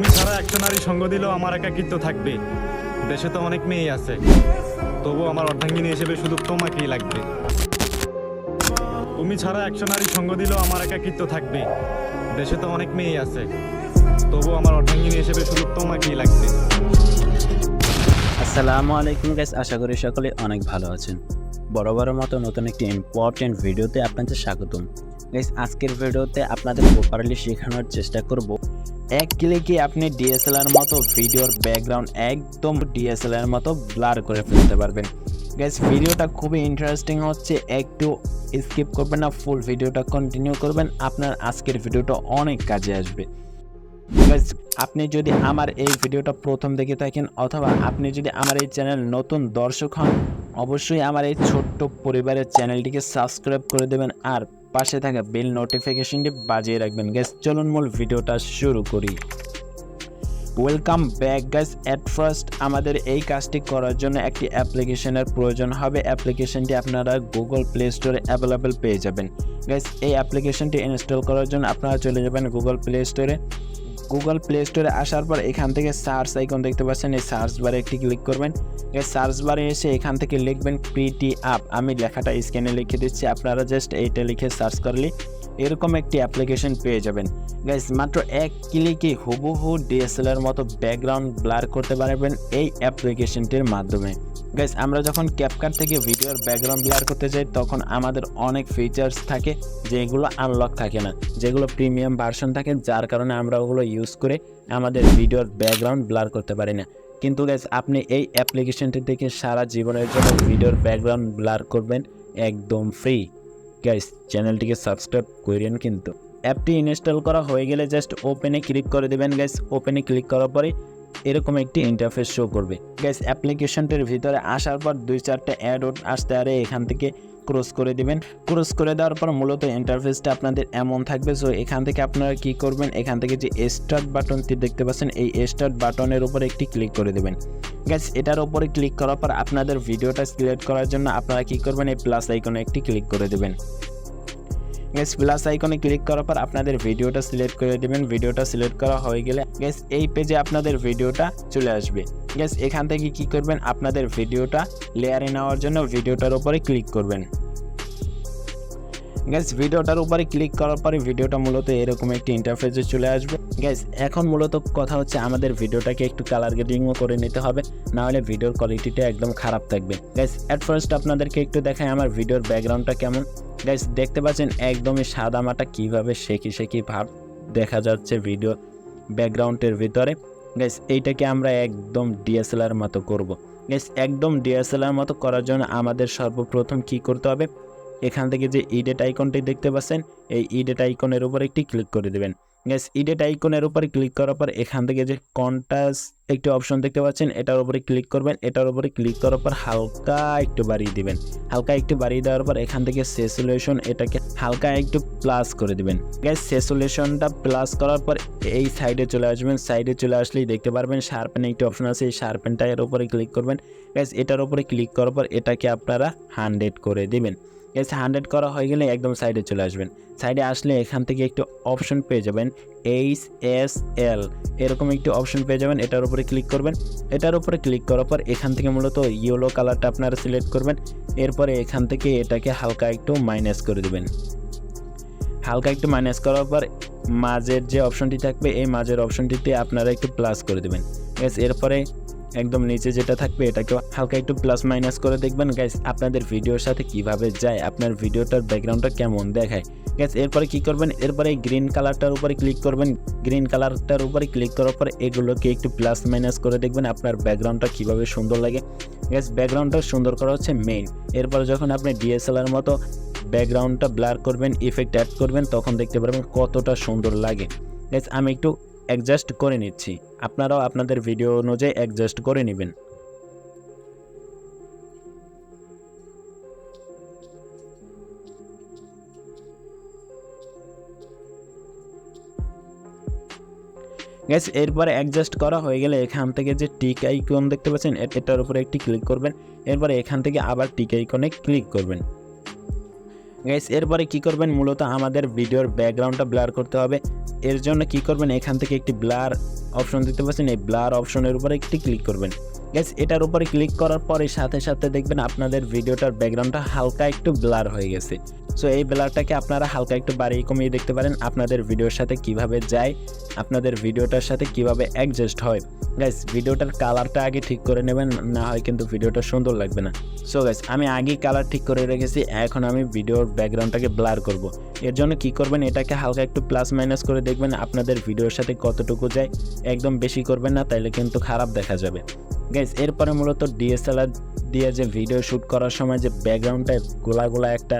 তুমি ছাড়া একটা নারী সঙ্গ দিলেও আমার একাকিত্ব থাকবে। দেশে তো অনেক মেয়ে আছে। তবু আমার অর্ধাঙ্গিনী হিসেবে শুধু তোমাকেই লাগবে। তুমি ছাড়া একশো নারী সঙ্গ দিলেও আমার একাকিত্ব থাকবে। দেশে তো অনেক মেয়ে আছে। তবু আমার অর্ধাঙ্গিনী হিসেবে শুধু তোমাকেই লাগবে। আসসালামু আলাইকুম গাইস আশা করি সকলে অনেক ভালো আছেন। বরাবরের মতো নতুন একটি ইম্পর্টেন্ট ভিডিওতে আপনাদের স্বাগতম। গাইস আজকের ভিডিওতে আপনাদের প্রপারলি শেখানোর চেষ্টা করব। এক ক্লিকে আপনি ডিএসএলআর মতো ভিডিওর ব্যাকগ্রাউন্ড একদম ডিএসএলআর মতো ব্লার করে ফেলতে পারবেন। গাইস ভিডিওটা খুবই ইন্টারেস্টিং হচ্ছে, একটু স্কিপ করবেন না ফুল ভিডিওটা কন্টিনিউ করবেন, আপনার আজকের ভিডিওটা অনেক কাজে আসবে। আপনি যদি আমার এই ভিডিওটা প্রথম দেখে থাকেন, অথবা আপনি যদি আমার এই চ্যানেল নতুন দর্শক হন, অবশ্যই আমার এই ছোট্ট পরিবারের চ্যানেলটিকে সাবস্ক্রাইব করে দেবেন, আর পাশে থাকা বেল নোটিফিকেশনটি বাজিয়ে রাখবেন। গ্যাস চলুন মূল ভিডিওটা শুরু করি। Welcome back guys at first আমাদের এই কাজটি করার জন্য একটি অ্যাপ্লিকেশনের প্রয়োজন হবে। অ্যাপ্লিকেশনটি আপনারা গুগল প্লে স্টোরে অ্যাভেলেবেল পেয়ে যাবেন। গাইস এই অ্যাপ্লিকেশনটি ইনস্টল করার জন্য আপনারা চলে যাবেন গুগল প্লে স্টোরে গুগল প্লে স্টোরে আসার পর এখান থেকে সার্চ আইকন দেখতে পাচ্ছেন। এই সার্চ বারে একটি ক্লিক করবেন। এই সার্চ বারে এসে এখান থেকে লিখবেন পিটি আপ আমি লেখাটা স্ক্যানে লিখে দিচ্ছি। আপনারা জাস্ট এইটা লিখে সার্চ করলে এরকম একটি অ্যাপ্লিকেশন পেয়ে যাবেন। গাইস মাত্র এক ক্লিকে হুবহু ডিএসএলআর মতো ব্যাকগ্রাউন্ড ব্লার করতে পারবেন এই অ্যাপ্লিকেশনটির মাধ্যমে। গাইস আমরা যখন ক্যাপকাট থেকে ভিডিওর ব্যাকগ্রাউন্ড ব্লার করতে যাই, তখন আমাদের অনেক ফিচার্স থাকে যেগুলো আনলক থাকে না। যেগুলো প্রিমিয়াম ভার্সন থাকে, যার কারণে আমরা ওগুলো ইউজ করে আমাদের ভিডিওর ব্যাকগ্রাউন্ড ব্লার করতে পারি না। কিন্তু গাইস আপনি এই অ্যাপ্লিকেশনটি থেকে সারা জীবনের জন্য ভিডিওর ব্যাকগ্রাউন্ড ব্লার করবেন একদম ফ্রি গাইস চ্যানেলটিকে সাবস্ক্রাইব করেন কিন্তু। অ্যাপটি ইনস্টল করা হয়ে গেলে জাস্ট ওপেনে ক্লিক করে দেবেন। গাইস ওপেনে ক্লিক করার পরে এরকম একটি ইন্টারফেস শো করবে। গ্যাস অ্যাপ্লিকেশনটির ভিতরে আসার পর দুই চারটে অ্যাড আসতে আরে এখান থেকে ক্রস করে দিবেন। ক্রস করে দেওয়ার পর মূলত ইন্টারফেসটা আপনাদের এমন থাকবে। সো এখান থেকে আপনারা কি করবেন? এখান থেকে যে স্টার্ট বাটনটি দেখতে পাচ্ছেন, এই স্টার্ট বাটনের উপর একটি ক্লিক করে দেবেন। গ্যাস এটার উপরে ক্লিক করার পর আপনাদের ভিডিওটা সিলেক্ট করার জন্য আপনারা কি করবেন? এই প্লাস আইকনে একটি ক্লিক করে দেবেন। গ্যাস প্লাস আইকনে ক্লিক করার পর আপনাদের ভিডিওটা সিলেক্ট করে দেবেন। ভিডিওটা সিলেক্ট করা হয়ে গেলে গ্যাস এই পেজে আপনাদের ভিডিওটা চলে আসবে। গ্যাস এখান থেকে কি করবেন? আপনাদের ভিডিওটা লেয়ারে নেওয়ার জন্য ভিডিওটার উপরে ক্লিক করবেন। গ্যাস ভিডিওটার উপরে ক্লিক করার পরে ভিডিওটা মূলত এরকম একটি ইন্টারফেসে চলে আসবে। গ্যাস এখন মূলত কথা হচ্ছে আমাদের ভিডিওটাকে একটু কালার গ্রেডিংও করে নিতে হবে না হলে ভিডিওর কোয়ালিটিটা একদম খারাপ থাকবে। গ্যাস অ্যাট ফার্স্ট আপনাদেরকে একটু দেখায় আমার ভিডিওর ব্যাকগ্রাউন্ডটা কেমন। গাইস দেখতে পাচ্ছেন একদমই সাদা মাটা কীভাবে শেকি শেকি ভাব দেখা যাচ্ছে ভিডিও ব্যাকগ্রাউন্ডের ভিতরে। গাইস এইটাকে আমরা একদম ডিএসএলআর মতো করব। গাইস একদম ডিএসএলআর মতো করার জন্য আমাদের সর্বপ্রথম কি করতে হবে? এখান থেকে যে ইডেট আইকনটি দেখতে পাচ্ছেন, এই ইডেট আইকনের উপর একটি ক্লিক করে দেবেন। গ্যাস ইডেট আইকনের উপরে ক্লিক করার পর এখান থেকে যে কন্টাস একটি অপশন দেখতে পাচ্ছেন, এটার উপরে ক্লিক করবেন, এটার উপরে ক্লিক করার পর হালকা একটু বাড়িয়ে দিবেন। হালকা একটু বাড়িয়ে দেওয়ার পর এখান থেকে সেসুলেশন এটাকে হালকা একটু প্লাস করে দিবেন। গ্যাস সেসুলেশনটা প্লাস করার পর এই সাইডে চলে আসবেন। সাইডে চলে আসলেই দেখতে পারবেন শার্পেন একটি অপশন আছে, এই শার্পেনটা এর উপরে ক্লিক করবেন। গ্যাস এটার উপরে ক্লিক করার পর এটাকে আপনারা হান্ড্রেড করে দিবেন। এস হান্ড্রেড করা হয়ে গেলে একদম সাইডে চলে আসবেন। সাইডে আসলে এখান থেকে একটু অপশন পেয়ে যাবেন এইচ এস এল এরকম একটি অপশন পেয়ে যাবেন, এটার উপরে ক্লিক করবেন। এটার উপরে ক্লিক করার পর এখান থেকে মূলত ইয়েলো কালারটা আপনারা সিলেক্ট করবেন। এরপরে এখান থেকে এটাকে হালকা একটু মাইনাস করে দেবেন। হালকা একটু মাইনাস করার পর মাঝের যে অপশনটি থাকবে, এই মাঝের অপশনটিতে আপনারা একটু প্লাস করে দেবেন। গ্যাস এরপরে একদম নিচে যেটা থাকবে এটাকে হালকা একটু প্লাস মাইনাস করে দেখবেন। গাইস আপনাদের ভিডিওর সাথে কীভাবে যায়, আপনার ভিডিওটার ব্যাকগ্রাউন্ডটা কেমন দেখায়। গ্যাস এরপরে কি করবেন? এরপরে গ্রিন কালারটার উপরে ক্লিক করবেন। গ্রিন কালারটার উপরে ক্লিক করার পর এগুলোকে একটু প্লাস মাইনাস করে দেখবেন, আপনার ব্যাকগ্রাউন্ডটা কীভাবে সুন্দর লাগে। গ্যাস ব্যাকগ্রাউন্ডটা সুন্দর করা হচ্ছে মেইন এরপর যখন আপনি ডিএসএলআর মতো ব্যাকগ্রাউন্ডটা ব্লার করবেন ইফেক্ট অ্যাড করবেন, তখন দেখতে পারবেন কতটা সুন্দর লাগে। গ্যাস আমি একটু অ্যাডজাস্ট করে নিচ্ছি। আপনারাও আপনাদের ভিডিও অনুযায়ী অ্যাডজাস্ট করে নেবেন। গ্যাস এরপরে অ্যাডজাস্ট করা হয়ে গেলে এখান থেকে যে টিক আইকন দেখতে পাচ্ছেন এটার উপরে একটি ক্লিক করবেন। এরপরে এখান থেকে আবার টিক আইকনে ক্লিক করবেন। গাইস এরপরে কি করবেন? মূলত আমাদের ভিডিওর ব্যাকগ্রাউন্ডটা ব্লার করতে হবে। এর জন্য কি করবেন? এখান থেকে একটি ব্লার অপশন দিতে পারছেন এই ব্লার অপশনের উপরে একটি ক্লিক করবেন। গ্যাস এটার উপরে ক্লিক করার পরে সাথে সাথে দেখবেন আপনাদের ভিডিওটার ব্যাকগ্রাউন্ডটা হালকা একটু ব্লার হয়ে গেছে। সো এই ব্লারটাকে আপনারা হালকা একটু বাড়িয়ে কমিয়ে দেখতে পারেন আপনাদের ভিডিওর সাথে কীভাবে যায়, আপনাদের ভিডিওটার সাথে কীভাবে অ্যাডজাস্ট হয়। গ্যাস ভিডিওটার কালারটা আগে ঠিক করে নেবেন, না হয় কিন্তু ভিডিওটা সুন্দর লাগবে না। সো গাইস আমি আগেই কালার ঠিক করে রেখেছি, এখন আমি ভিডিওর ব্যাকগ্রাউন্ডটাকে ব্লার করব। এর জন্য কি করবেন, এটাকে হালকা একটু প্লাস মাইনাস করে দেখবেন আপনাদের ভিডিওর সাথে কতটুকু যায়। একদম বেশি করবেন না, তাইলে কিন্তু খারাপ দেখা যাবে। গাইস এরপরে মূলত ডিএসএলআর দিয়ে যে ভিডিও শ্যুট করার সময় যে ব্যাকগ্রাউন্ডে গোলা গোলা একটা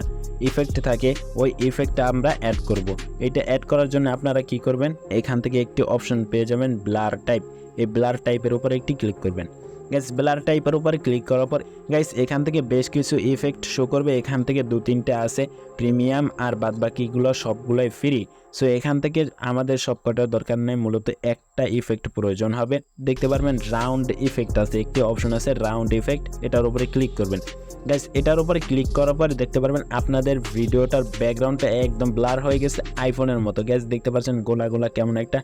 ইফেক্ট থাকে, ওই ইফেক্টটা আমরা অ্যাড করব। এটা অ্যাড করার জন্য আপনারা কি করবেন? এখান থেকে একটি অপশন পেয়ে যাবেন ব্লার টাইপ এই ব্লার টাইপের উপরে একটি ক্লিক করবেন। গ্যাস ব্লার টাইপের উপরে ক্লিক করার পর গাইস এখান থেকে বেশ কিছু ইফেক্ট শো করবে। এখান থেকে দু তিনটে আছে। প্রিমিয়াম আর বাদ বাকিগুলো সবগুলোই ফ্রি সো এখান থেকে আমাদের সবকটার দরকার নেই, মূলত একটা ইফেক্ট প্রয়োজন হবে। দেখতে পারবেন রাউন্ড ইফেক্ট আছে, একটি অপশন আছে রাউন্ড ইফেক্ট এটার উপরে ক্লিক করবেন। গাইস এটার উপরে ক্লিক করার পরে দেখতে পারবেন আপনাদের ভিডিওটার ব্যাকগ্রাউন্ডটা একদম ব্লার হয়ে গেছে আইফোনের মতো। গ্যাস দেখতে পাচ্ছেন গোলা গোলা কেমন একটা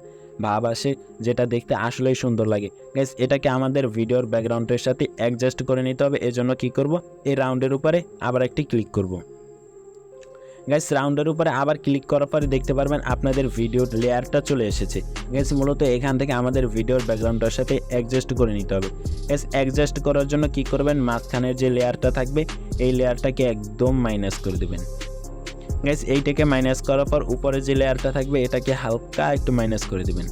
ভাব আসে, যেটা দেখতে আসলেই সুন্দর লাগে। গ্যাস এটাকে আমাদের ভিডিওর ব্যাকগ্রাউন্ডের সাথে অ্যাডজাস্ট করে নিতে হবে, এজন্য কি করব? এই রাউন্ডের উপরে আবার একটি ক্লিক করব। গ্যাস রাউন্ডের উপরে আবার ক্লিক করার পরে দেখতে পারবেন আপনাদের ভিডিওর লেয়ারটা চলে এসেছে। গ্যাস মূলত এখান থেকে আমাদের ভিডিওর ব্যাকগ্রাউন্ডের সাথে অ্যাডজাস্ট করে নিতে হবে। গ্যাস অ্যাডজাস্ট করার জন্য কি করবেন? মাঝখানের যে লেয়ারটা থাকবে, এই লেয়ারটাকে একদম মাইনাস করে দেবেন। গ্যাস এইটাকে মাইনাস করার পর উপরে যে লেয়ারটা থাকবে, এটাকে হালকা একটু মাইনাস করে দেবেন।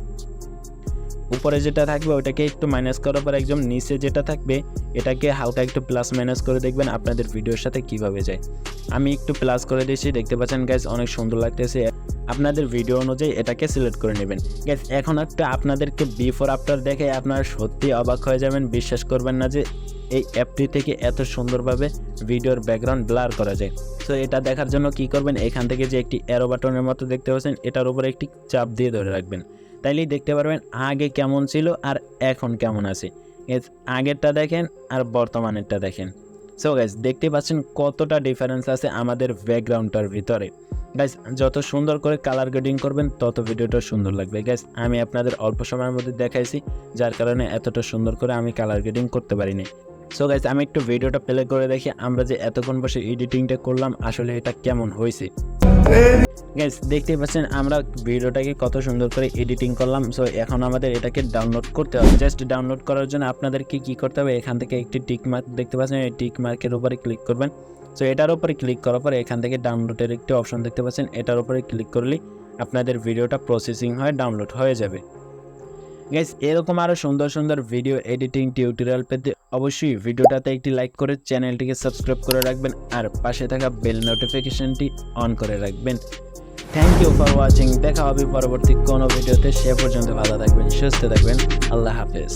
উপরে যেটা থাকবে ওটাকে একটু মাইনাস করার পর একদম নিচে যেটা থাকবে, এটাকে হালকা একটু প্লাস মাইনাস করে দেখবেন আপনাদের ভিডিওর সাথে কীভাবে যায়। আমি একটু প্লাস করে দিয়েছি, দেখতে পাচ্ছেন গ্যাস অনেক সুন্দর লাগতেছে। আপনাদের ভিডিও অনুযায়ী এটাকে সিলেক্ট করে নেবেন। গ্যাস এখন একটা আপনাদেরকে বিফোর আফটার দেখে আপনারা সত্যি অবাক হয়ে যাবেন, বিশ্বাস করবেন না যে এই অ্যাপটি থেকে এত সুন্দরভাবে ভিডিওর ব্যাকগ্রাউন্ড ব্লার করা যায়। সো এটা দেখার জন্য কি করবেন? এখান থেকে যে একটি অ্যারো বাটনের মতো দেখতে পাচ্ছেন, এটার উপরে একটি চাপ দিয়ে ধরে রাখবেন। তাইলেই দেখতে পারবেন আগে কেমন ছিল আর এখন কেমন আছে। আগেরটা দেখেন আর বর্তমানেরটা দেখেন। সো গাইজ দেখতে পাচ্ছেন কতটা ডিফারেন্স আছে আমাদের ব্যাকগ্রাউন্ডটার ভিতরে। গাইজ যত সুন্দর করে কালার গ্রেডিং করবেন, তত ভিডিওটা সুন্দর লাগবে। গাইজ আমি আপনাদের অল্প সময়ের মধ্যে দেখাইছি, যার কারণে এতটা সুন্দর করে আমি কালার গ্রেডিং করতে পারিনি। সো গাইজ আমি একটু ভিডিওটা প্লে করে দেখি, আমরা যে এতক্ষণ বসে এডিটিংটা করলাম, আসলে এটা কেমন হয়েছে। দেখতে পাচ্ছেন, আমরা ভিডিওটাকে কত সুন্দর করে এডিটিং করলাম। সো এখন আমাদের এটাকে ডাউনলোড করতে হবে। জাস্ট ডাউনলোড করার জন্য আপনাদেরকে কি করতে হবে? এখান থেকে একটি টিক মার্ক দেখতে পাচ্ছেন, এই টিক মার্কের উপরে ক্লিক করবেন। সো এটার উপরে ক্লিক করার পরে এখান থেকে ডাউনলোডের একটি অপশন দেখতে পাচ্ছেন। এটার উপরে ক্লিক করলে আপনাদের ভিডিওটা প্রসেসিং হয় ডাউনলোড হয়ে যাবে। গাইজ এরকম আরও সুন্দর সুন্দর ভিডিও এডিটিং টিউটোরিয়াল পেতে অবশ্যই ভিডিওটাতে একটি লাইক করে চ্যানেলটিকে সাবস্ক্রাইব করে রাখবেন আর পাশে থাকা বেল নোটিফিকেশনটি অন করে রাখবেন। থ্যাংক ইউ ফর ওয়াচিং দেখা হবে পরবর্তী কোনো ভিডিওতে সে পর্যন্ত ভালো থাকবেন, সুস্থ থাকবেন। আল্লাহ হাফেজ।